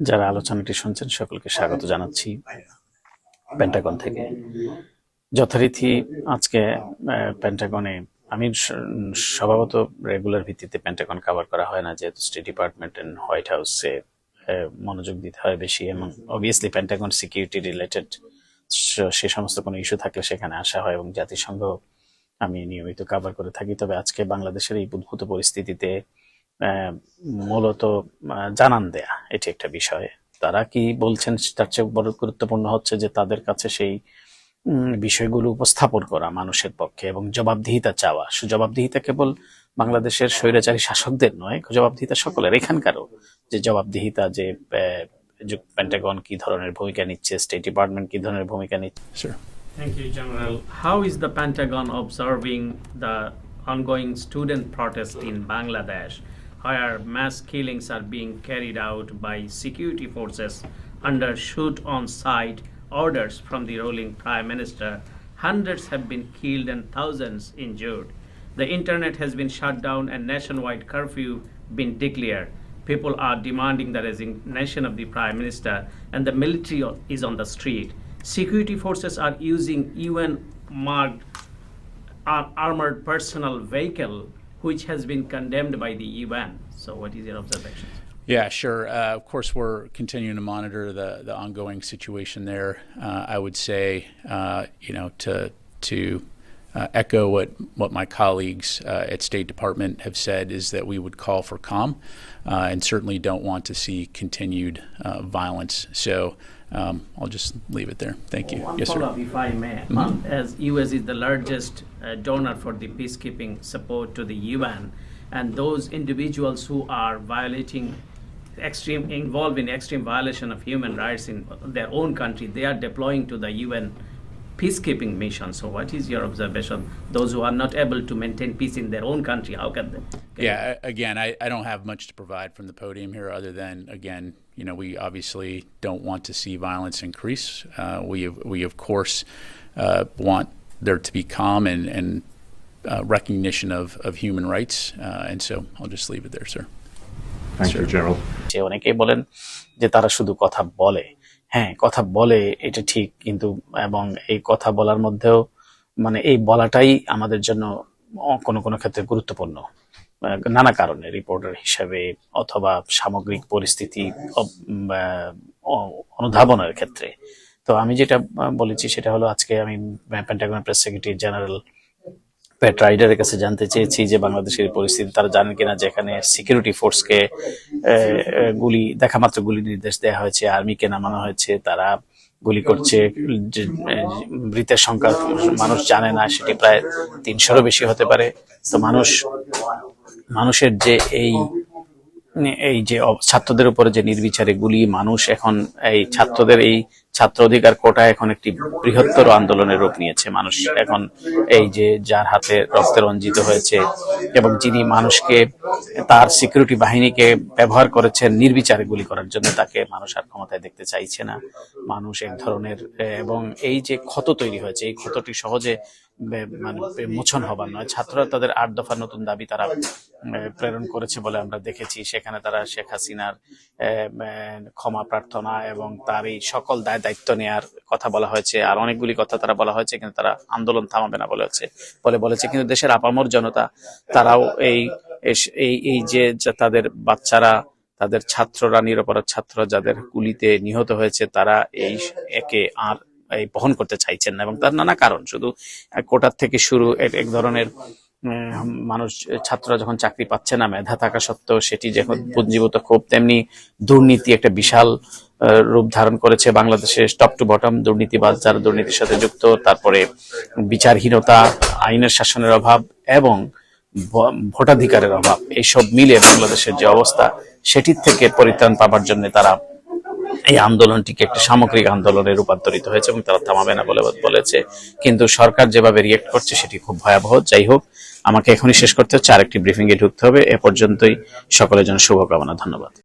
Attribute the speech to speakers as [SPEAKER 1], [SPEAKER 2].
[SPEAKER 1] যারা আলোচনাটি শুনছেন সকলকে স্বাগত জানাচ্ছি পেন্টাগন থেকে। যথারীতি আজকে আহ, পেন্টাগনে আমি স্বভাবত রেগুলার ভিত্তিতে পেন্টাগন কভার করা হয় না যেহেতু স্টেট ডিপার্টমেন্ট এন্ড হোয়াইট হাউসে মনোযোগ দিতে হয় বেশি এবং অবভিয়াসলি পেন্টাগন সিকিউরিটি রিলেটেড সে সমস্ত কোনো ইস্যু থাকলে সেখানে আসা হয় এবং জাতিসংঘ আমি নিয়মিত কভার করে থাকি। তবে আজকে বাংলাদেশের এই উদ্ভূত পরিস্থিতিতে মূলত জানান দেয়া এটি একটা বিষয় তারা কি বলছেন তার চেয়ে বড় গুরুত্বপূর্ণ হচ্ছে যে তাদের কাছে সেই বিষয়গুলো উপস্থাপন করা মানুষের পক্ষে এবং জবাবদিহিতা চাওয়া সে জবাবদিহিতা কেবল বাংলাদেশের স্বৈরাচারী শাসকদের নয় জবাবদিহিতা সকলের এখানকারও যে জবাবদিহিতা যে পেন্টাগন কি ধরনের ভূমিকা নিচ্ছে স্টেট ডিপার্টমেন্ট কি ধরনের ভূমিকা নিচ্ছে.
[SPEAKER 2] Thank you, General. How is the Pentagon observing the ongoing student protest in Bangladesh, where mass killings are being carried out by security forces under shoot on sight orders from the ruling Prime Minister? Hundreds have been killed and thousands injured. The internet has been shut down and nationwide curfew been declared. People are demanding the resignation of the Prime Minister, and the military is on the street. Security forces are using UN marked uh, armored personal vehicle, which has been condemned by the UN. So, what is your observation?
[SPEAKER 3] Yeah, sure. Uh, of course, we're continuing to monitor the, the ongoing situation there. Uh, I would say, uh, you know, to to uh, echo what what my colleagues uh, at State Department have said is that we would call for calm, uh, and certainly don't want to see continued violence. So um, I'll just leave it there. Thank you.
[SPEAKER 2] One
[SPEAKER 3] yes, sir.
[SPEAKER 2] follow-up, if I may. Um, As US is the largest uh, donor for the peacekeeping support to the UN, and those individuals who are violating extreme, involved in extreme violation of human rights in their own country, they are deploying to the UN peacekeeping mission. So, what is your observation? Those who are not able to maintain peace in their own country, how can they? can
[SPEAKER 3] Yeah, a- again, I, I don't have much to provide from the podium here other than, again, you know, we obviously don't want to see violence increase. Uh, we, we, of course, uh, want there to be calm and, and uh, recognition of, of human rights. Uh, and so I'll just leave it there, sir.
[SPEAKER 4] Thank you, General.
[SPEAKER 1] যে অনেকেই বলেন যে তারা শুধু কথা বলে হ্যাঁ কথা বলে, এটা ঠিক, কিন্তু, এবং এই কথা বলার মধ্যেও মানে এই বলাটাই আমাদের জন্য কোনো কোনো ক্ষেত্রে গুরুত্বপূর্ণ। নানা কারণে রিপোর্টার হিসাবে, অথবা সামগ্রিক পরিস্থিতি অনুধাবনের ক্ষেত্রে। তো আমি যেটা বলেছি, সেটা হলো আজকে আমি পেন্টাগনের প্রেস সেক্রেটারি জেনারেল পেট রাইডারের কাছে জানতে চেয়েছি যে বাংলাদেশের পরিস্থিতি, তারা জানেন কিনা যেখানে সিকিউরিটি ফোর্সকে গুলি, দেখা মাত্র গুলি নির্দেশ দেওয়া হয়েছে আর্মিকে নামানো হয়েছে, তারা গুলি করছে মৃতের সংখ্যা মানুষ জানে না, সেটি প্রায় তিনশোরও বেশি হতে পারে। তো মানুষ, মানুষের যে এই এই যে ছাত্রদের উপরে যে নির্বিচারে গুলি, মানুষ এখন এই ছাত্রদের এই ছাত্র অধিকার কোটা এখন একটি বৃহত্তর আন্দোলনের রূপ নিয়েছে। মানুষ এখন এই যে যার হাতে রক্তে রঞ্জিত হয়েছে এবং যিনি মানুষকে তার সিকিউরিটি বাহিনীকে ব্যবহার করেছেন নির্বিচারে গুলি করার জন্য, তাকে মানুষ আর ক্ষমতায় দেখতে চাইছে না। মানুষ এক ধরনের এবং এই যে ক্ষত তৈরি হয়েছে, এই ক্ষতটি সহজে মানে মোচন হবার নয়। ছাত্ররা তাদের আট দফা নতুন দাবি তারা প্রেরণ করেছে বলে আমরা দেখেছি। সেখানে তারা শেখ হাসিনার ক্ষমা প্রার্থনা এবং তার এই সকল দায় দায়িত্ব নেয়ার কথা বলা হয়েছে। আর অনেকগুলি কথা তারা বলা হয়েছে, কিন্তু তারা আন্দোলন থামাবে না বলেছে বলে বলেছে। কিন্তু দেশের আপামর জনতা, তারাও এই এই এই যে তাদের বাচ্চারা, তাদের ছাত্ররা, নিরপরাধ ছাত্র যাদের গুলিতে নিহত হয়েছে, তারা এই একে আর বহন করতে চাইছেন না এবং তার নানা কারণ। শুধু কোটার থেকে শুরু, এক ধরনের মানুষ ছাত্ররা যখন চাকরি পাচ্ছে না, মেধা থাকা সত্ত্বেও সেটি যখন পুঞ্জীভূত খুব তেমনি দুর্নীতি একটা বিশাল রূপ ধারণ করেছে বাংলাদেশে টপ টু বটম দুর্নীতিবাজ যারা দুর্নীতির সাথে যুক্ত, তারপরে বিচারহীনতা, আইনের শাসনের অভাব এবং ভোটাধিকারের অভাব, এইসব মিলে বাংলাদেশের যে অবস্থা, সেটির থেকে পরিত্রাণ পাবার জন্য তারা এই আন্দোলনটিকে একটি সামগ্রিক আন্দোলনে রূপান্তরিত হয়েছে এবং তারা থামাবে না বলে বলেছে। কিন্তু সরকার যেভাবে রিয়েক্ট করছে সেটি খুব ভয়াবহ। যাই হোক, আমাকে এখনই শেষ করতে হচ্ছে। আরেকটি ব্রিফিং এ ঢুকতে হবে। এ পর্যন্তই। সকলের জন্য শুভকামনা। ধন্যবাদ।